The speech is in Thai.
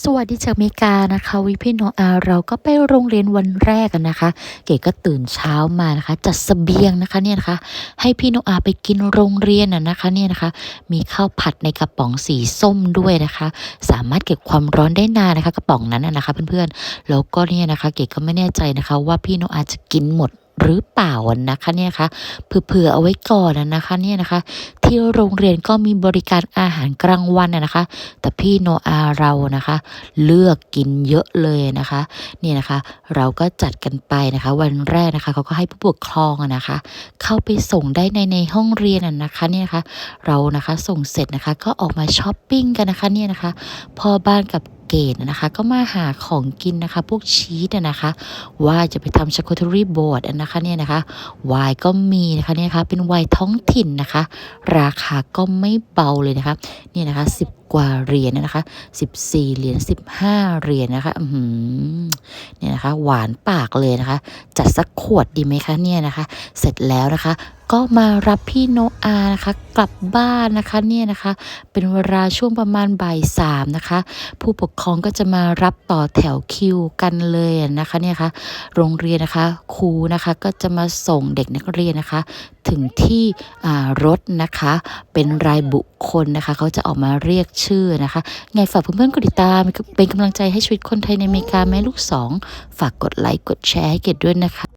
สวัสดีจากเมกานะคะวิพี่โนอาเราก็ไปโรงเรียนวันแรกกันนะคะ เก๋ก็ตื่นเช้ามานะคะ จัดเสบียงนะคะเนี่ยนะคะ ให้พี่โนอาไปกินโรงเรียนน่ะนะคะเนี่ยนะคะ มีข้าวผัดในกระป๋องสีส้มด้วยนะคะ สามารถเก็บความร้อนได้นานนะคะ กระป๋องนั้นนะนะคะเพื่อนๆแล้วก็เนี่ยนะคะ เก๋ก็ไม่แน่ใจนะคะ ว่าพี่โนอาจะกินหมด หรือเปล่านะคะเนี่ยคะเผื่อเอาไว้ก่อนนะคะเนี่ยนะคะ ที่โรงเรียนก็มีบริการอาหารกลางวันนะคะ แต่พี่โนอาเรานะคะ เลือกกินเยอะเลยนะคะเนี่ยนะคะ เราก็จัดกันไปนะคะ วันแรกนะคะเขาก็ให้ผู้ปกครองนะคะ เข้าไปส่งได้ในในห้องเรียนนะคะเนี่ยนะคะ เรานะคะส่งเสร็จนะคะก็ออกมาช้อปปิ้งกันนะคะเนี่ยนะคะพ่อบ้านกับ เกตนะคะ ก็มาหาของกินนะคะ พวกชีสนะคะ ว่าจะไปทำชาโคทอรี่บอร์ดนะคะเนี่ยนะคะไวน์ก็มีนะคะเนี่ยนะคะเป็นไวน์ท้องถิ่นนะคะ ราคาก็ไม่เบาเลยนะคะเนี่ยนะคะสิบกว่าเหรียญนะคะสิบสี่เหรียญสิบห้าเหรียญนะคะ เนี่ยนะคะ หวานปากเลยนะคะ จัดสักขวดดีไหมคะเนี่ยนะคะ เสร็จแล้วนะคะ ก็มารับพี่โนอานะคะ กลับบ้านนะคะเนี่ยนะคะ เป็นเวลาช่วงประมาณบ่ายสามนะคะ ผู้ปกครองก็จะมารับต่อแถวคิวกันเลยนะคะเนี่ยค่ะโรงเรียนนะคะครูนะคะก็จะมาส่งเด็กนักเรียนนะคะถึงที่รถนะคะ เป็นรายบุคคลนะคะ เขาจะออกมาเรียกชื่อนะคะ ไงฝากเพื่อนๆกดติดตามเป็นกำลังใจให้ชีวิตคนไทยในอเมริกาแม่ลูกสอง ฝากกดไลค์กดแชร์ให้เกดด้วยนะคะ